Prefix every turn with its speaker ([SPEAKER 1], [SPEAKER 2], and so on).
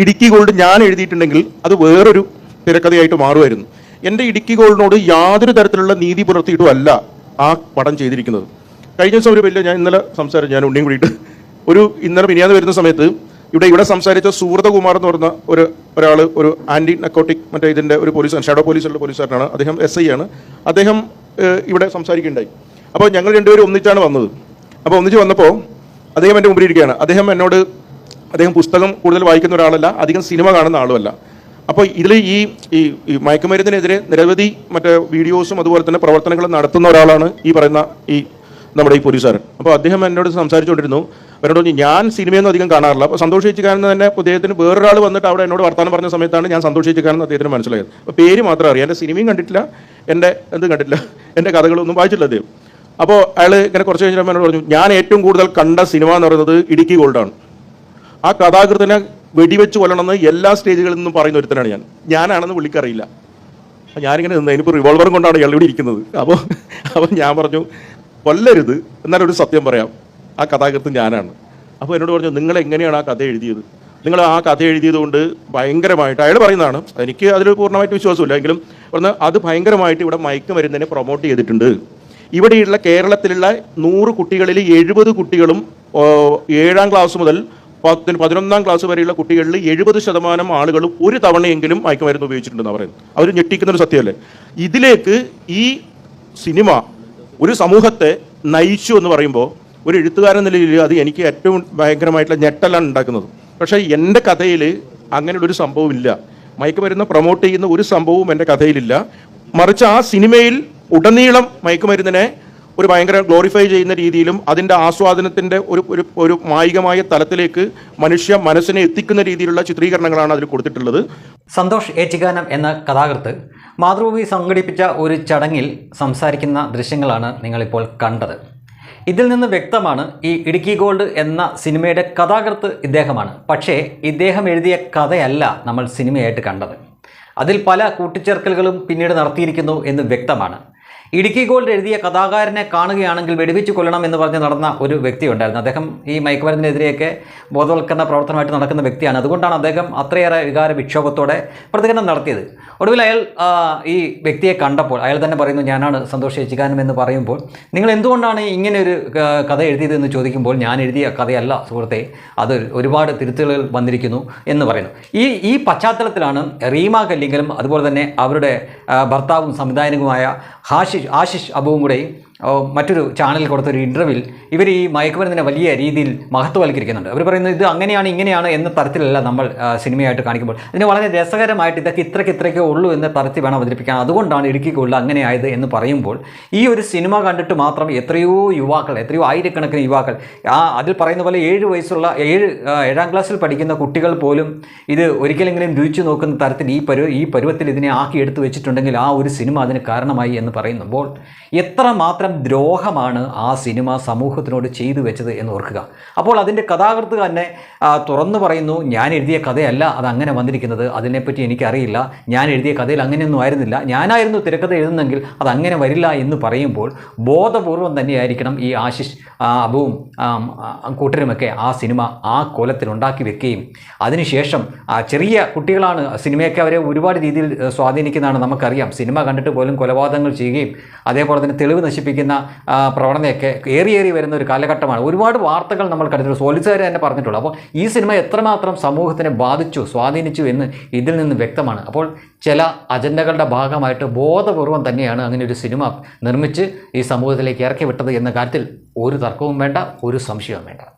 [SPEAKER 1] Idukki gold ഞാൻ എഴുതിയിട്ടുണ്ടെങ്കിൽ അത് വേറൊരു തിരക്കഥയായിട്ട് മാറുമായിരുന്നു. എന്റെ ഇടുക്കി ഗോൾഡിനോട് യാതൊരു തരത്തിലുള്ള നീതി പുലർത്തിയിട്ടുമല്ല ആ പടം ചെയ്തിരിക്കുന്നത്. കഴിഞ്ഞ ദിവസം ഒരു വലിയ ഞാൻ ഇന്നലെ സംസാരിച്ചു ഞാൻ ഉണ്ണിയും കൂടിയിട്ട്. ഒരു ഇന്നലെ മിനിയാന്ന് വരുന്ന സമയത്ത് ഇവിടെ ഇവിടെ സംസാരിച്ച സുഹൃതകുമാർ എന്ന് പറഞ്ഞ ഒരു ഒരാൾ ഒരു ആന്റി നക്കോട്ടിക് മറ്റേ ഇതിന്റെ ഒരു പോലീസ് ഷാഡോ പോലീസുള്ള പോലീസുകാരനാണ്. അദ്ദേഹം എസ് ഐ ആണ് അദ്ദേഹം ഇവിടെ സംസാരിക്കുകയുണ്ടായി. അപ്പോൾ ഞങ്ങൾ രണ്ടുപേരും ഒന്നിച്ചാണ് വന്നത്. അപ്പോൾ ഒന്നിച്ച് വന്നപ്പോൾ അദ്ദേഹം എന്റെ മുമ്പിൽ ഇരിക്കുകയാണ്. അദ്ദേഹം എന്നോട് അദ്ദേഹം പുസ്തകം കൂടുതൽ വായിക്കുന്ന ഒരാളല്ല അധികം സിനിമ കാണുന്ന ആളുമല്ല. അപ്പോൾ ഇതിൽ ഈ ഈ മയക്കുമരുന്നിനെതിരെ നിരവധി മറ്റേ വീഡിയോസും അതുപോലെ തന്നെ പ്രവർത്തനങ്ങളും നടത്തുന്ന ഒരാളാണ് ഈ പറയുന്ന ഈ നമ്മുടെ ഈ പോലീസുകാരൻ. അപ്പോൾ അദ്ദേഹം എന്നോട് സംസാരിച്ചുകൊണ്ടിരുന്നു അവരോട് ഞാൻ സിനിമയൊന്നും അധികം കാണാറില്ല. അപ്പോൾ സന്തോഷിച്ചിക്കാരൻ തന്നെ അദ്ദേഹത്തിന് വേറൊരാൾ വന്നിട്ട് അവിടെ എന്നോട് വർത്തമാനം പറഞ്ഞ സമയത്താണ് ഞാൻ സന്തോഷിച്ചിക്കാരൻ അദ്ദേഹത്തിന് മനസ്സിലായത്. അപ്പോൾ പേര് മാത്രം അറിയാം. എന്റെ സിനിമയും കണ്ടിട്ടില്ല എന്റെ എന്തും കണ്ടിട്ടില്ല എന്റെ കഥകളൊന്നും വായിച്ചിട്ടില്ല അദ്ദേഹം. അപ്പോൾ അയാൾ ഇങ്ങനെ കുറച്ച് കഴിഞ്ഞപ്പോൾ എന്നോട് പറഞ്ഞു ഞാൻ ഏറ്റവും കൂടുതൽ കണ്ട സിനിമ എന്ന് പറയുന്നത് ഇടുക്കി ഗോൾഡാണ്. ആ കഥാകൃത്തിനെ വെടിവെച്ച് കൊല്ലണമെന്ന് എല്ലാ സ്റ്റേജുകളിൽ നിന്നും പറയുന്ന ഒരുത്തനാണ് ഞാൻ. ഞാനാണെന്ന് പുള്ളിക്കറിയില്ല. ഞാനിങ്ങനെ നിന്ന് ഇനിയിപ്പോൾ റിവോൾവറും കൊണ്ടാണ് ഇയാൾ ഇവിടെ ഇരിക്കുന്നത്. അപ്പോൾ അപ്പോൾ ഞാൻ പറഞ്ഞു കൊല്ലരുത്. എന്നാലൊരു സത്യം പറയാം. ആ കഥാകൃത്ത് ഞാനാണ്. അപ്പോൾ എന്നോട് പറഞ്ഞു നിങ്ങൾ എങ്ങനെയാണ് ആ കഥ എഴുതിയത്? നിങ്ങൾ ആ കഥ എഴുതിയത് കൊണ്ട് ഭയങ്കരമായിട്ട് അയാൾ പറയുന്നതാണ്. എനിക്ക് അതിൽ പൂർണമായിട്ട് വിശ്വാസമില്ല. എങ്കിലും പറഞ്ഞ് അത് ഭയങ്കരമായിട്ട് ഇവിടെ മയക്കുമരുന്നിനെ പ്രൊമോട്ട് ചെയ്തിട്ടുണ്ട്. ഇവിടെയുള്ള കേരളത്തിലുള്ള നൂറ് കുട്ടികളിൽ എഴുപത് കുട്ടികളും ഏഴാം ക്ലാസ് മുതൽ പത്തിന് പതിനൊന്നാം ക്ലാസ് വരെയുള്ള കുട്ടികളിൽ എഴുപത് ശതമാനം ആളുകളും ഒരു തവണയെങ്കിലും മയക്കുമരുന്ന് ഉപയോഗിച്ചിട്ടുണ്ടെന്ന് പറയുന്നത്. അവർ ഞെട്ടിക്കുന്ന ഒരു സത്യമല്ലേ? ഇതിലേക്ക് ഈ സിനിമ ഒരു സമൂഹത്തെ നയിച്ചു എന്ന് പറയുമ്പോൾ ഒരു എഴുത്തുകാരൻ നിലയിൽ അത് എനിക്ക് ഏറ്റവും ഭയങ്കരമായിട്ടുള്ള ഞെട്ടലാണ് ഉണ്ടാക്കുന്നത്. പക്ഷേ എന്റെ കഥയിൽ അങ്ങനെയുള്ളൊരു സംഭവമില്ല. മയക്കുമരുന്ന് പ്രൊമോട്ട് ചെയ്യുന്ന ഒരു സംഭവവും എന്റെ കഥയിലില്ല. മറിച്ച് ആ സിനിമയിൽ ഉടനീളം മയക്കുമരുന്നിനെ ഒരു ഭയങ്കര ഗ്ലോറിഫൈ ചെയ്യുന്ന രീതിയിലും അതിന്റെ ആസ്വാദനത്തിന്റെ ഒരു ഒരു ഒരു മായികമായ തലത്തിലേക്ക് മനുഷ്യ മനസ്സിനെ എത്തിക്കുന്ന രീതിയിലുള്ള ചിത്രീകരണങ്ങളാണ് അതിൽ കൊടുത്തിട്ടുള്ളത്.
[SPEAKER 2] സന്തോഷ് ഏച്ചിഗാനം എന്ന കഥാകൃത്ത് മാതൃഭൂമി സംഘടിപ്പിച്ച ഒരു ചടങ്ങിൽ സംസാരിക്കുന്ന ദൃശ്യങ്ങളാണ് നിങ്ങളിപ്പോൾ കണ്ടത്. ഇതിൽ നിന്ന് വ്യക്തമാണ് ഈ ഇടുക്കി ഗോൾഡ് എന്ന സിനിമയുടെ കഥാകൃത്ത് ഇദ്ദേഹമാണ്. പക്ഷേ ഇദ്ദേഹം എഴുതിയ കഥയല്ല നമ്മൾ സിനിമയായിട്ട് കണ്ടത്. അതിൽ പല കൂട്ടിച്ചേർക്കലുകളും പിന്നീട് നടത്തിയിരിക്കുന്നു എന്ന് വ്യക്തമാണ്. ഇടുക്കി ഗോൾഡ് എഴുതിയ കഥാകാരനെ കാണുകയാണെങ്കിൽ വെടിവെച്ച് കൊല്ലണം എന്ന് പറഞ്ഞ് നടന്ന ഒരു വ്യക്തി ഉണ്ടായിരുന്നു അദ്ദേഹം ഈ മയക്കുമരുന്നിനെതിരെയൊക്കെ ബോധവൽക്കരണ പ്രവർത്തനമായിട്ട് നടക്കുന്ന വ്യക്തിയാണ്. അതുകൊണ്ടാണ് അദ്ദേഹം അത്രയേറെ വികാര വിക്ഷോഭത്തോടെ പ്രതികരണം നടത്തിയത്. ഒടുവിൽ അയാൾ ഈ വ്യക്തിയെ കണ്ടപ്പോൾ അയാൾ തന്നെ പറയുന്നു ഞാനാണ് സന്തോഷ് ഏച്ചിക്കാനം എന്ന് പറയുമ്പോൾ നിങ്ങൾ എന്തുകൊണ്ടാണ് ഇങ്ങനെ ഒരു കഥ എഴുതിയത് എന്ന് ചോദിക്കുമ്പോൾ ഞാൻ എഴുതിയ കഥയല്ല സുഹൃത്തെ അത് ഒരുപാട് തിരുത്തലുകൾ വന്നിരിക്കുന്നു എന്ന് പറയുന്നു. ഈ ഈ പശ്ചാത്തലത്തിലാണ് റീമ കല്ലിങ്കലും അതുപോലെ തന്നെ അവരുടെ ഭർത്താവും സംവിധായകനുമായ ഹാഷിഷ് ആശിഷ് അബുവും കൂടെ ഓ, മറ്റൊരു ചാനലിൽ കൊടുത്തൊരു ഇന്റർവ്യൂവിൽ ഇവർ ഈ മയക്കുമരുന്നിനെ വലിയ രീതിയിൽ മഹത്വവൽക്കരിക്കുന്നുണ്ട്. അവർ പറയുന്നത് ഇത് അങ്ങനെയാണ് ഇങ്ങനെയാണ് എന്ന തരത്തിലല്ല നമ്മൾ സിനിമയായിട്ട് കാണിക്കുമ്പോൾ. അതിന് വളരെ രസകരമായിട്ട് ഇതൊക്കെ ഇത്രയ്ക്ക് ഇത്രയ്ക്കേ ഉള്ളൂ എന്ന തരത്തിൽ വേണം അവതരിപ്പിക്കാൻ. അതുകൊണ്ടാണ് ഇടുക്കിക്കുള്ള അങ്ങനെയായത് എന്ന് പറയുമ്പോൾ ഈ ഒരു സിനിമ കണ്ടിട്ട് മാത്രം എത്രയോ യുവാക്കൾ എത്രയോ ആയിരക്കണക്കിന് യുവാക്കൾ ആ അതിൽ പറയുന്ന പോലെ ഏഴ് വയസ്സുള്ള ഏഴ് ഏഴാം ക്ലാസ്സിൽ പഠിക്കുന്ന കുട്ടികൾ പോലും ഇത് ഒരിക്കലെങ്കിലും രുചിച്ചു നോക്കുന്ന തരത്തിൽ ഈ പരുവ ഈ പരുവത്തിൽ ഇതിനെ ആക്കി എടുത്തു വെച്ചിട്ടുണ്ടെങ്കിൽ ആ ഒരു സിനിമ അതിന് കാരണമായി എന്ന് പറയുമ്പോൾ എത്രമാത്രം ദ്രോഹമാണ് ആ സിനിമ സമൂഹത്തിനോട് ചെയ്തു വെച്ചത് എന്ന് ഓർക്കുക. അപ്പോൾ അതിന്റെ കഥാകൃത്ത് തന്നെ തുറന്നു പറയുന്നു ഞാൻ എഴുതിയ കഥയല്ല അത് അങ്ങനെ വന്നിരിക്കുന്നത് അതിനെപ്പറ്റി എനിക്കറിയില്ല. ഞാൻ എഴുതിയ കഥയിൽ അങ്ങനെയൊന്നും ആയിരുന്നില്ല. ഞാനായിരുന്നു തിരക്കഥ എഴുതുന്നെങ്കിൽ അത് അങ്ങനെ വരില്ല എന്ന് പറയുമ്പോൾ ബോധപൂർവം തന്നെയായിരിക്കണം ഈ ആശിഷ് അബുവും കൂട്ടരുമൊക്കെ ആ സിനിമ ആ കോലത്തിൽ ഉണ്ടാക്കി വെക്കുകയും. അതിനുശേഷം ചെറിയ കുട്ടികളാണ് സിനിമയൊക്കെ അവരെ ഒരുപാട് രീതിയിൽ സ്വാധീനിക്കുന്നതാണ് നമുക്കറിയാം. സിനിമ കണ്ടിട്ട് പോലും കൊലപാതകങ്ങൾ ചെയ്യുകയും അതേപോലെ തന്നെ തെളിവ് നശിപ്പിക്കുന്ന ആ, പ്രവണതയൊക്കെ ഏറി ഏറി വരുന്ന ഒരു കാലഘട്ടമാണ്. ഒരുപാട് വാർത്തകൾ നമ്മൾ കണ്ടിട്ടുണ്ട്. സോലിസുകാർ തന്നെ പറഞ്ഞിട്ടുള്ളൂ. അപ്പോൾ ഈ സിനിമ എത്രമാത്രം സമൂഹത്തിനെ ബാധിച്ചു സ്വാധീനിച്ചു എന്ന് ഇതിൽ നിന്ന് വ്യക്തമാണ്. അപ്പോൾ ചില അജണ്ടകളുടെ ഭാഗമായിട്ട് ബോധപൂർവം തന്നെയാണ് അങ്ങനെ ഒരു സിനിമ നിർമ്മിച്ച് ഈ സമൂഹത്തിലേക്ക് ഇറക്കി വിട്ടത് എന്ന കാര്യത്തിൽ ഒരു തർക്കവും വേണ്ട ഒരു സംശയവും വേണ്ട.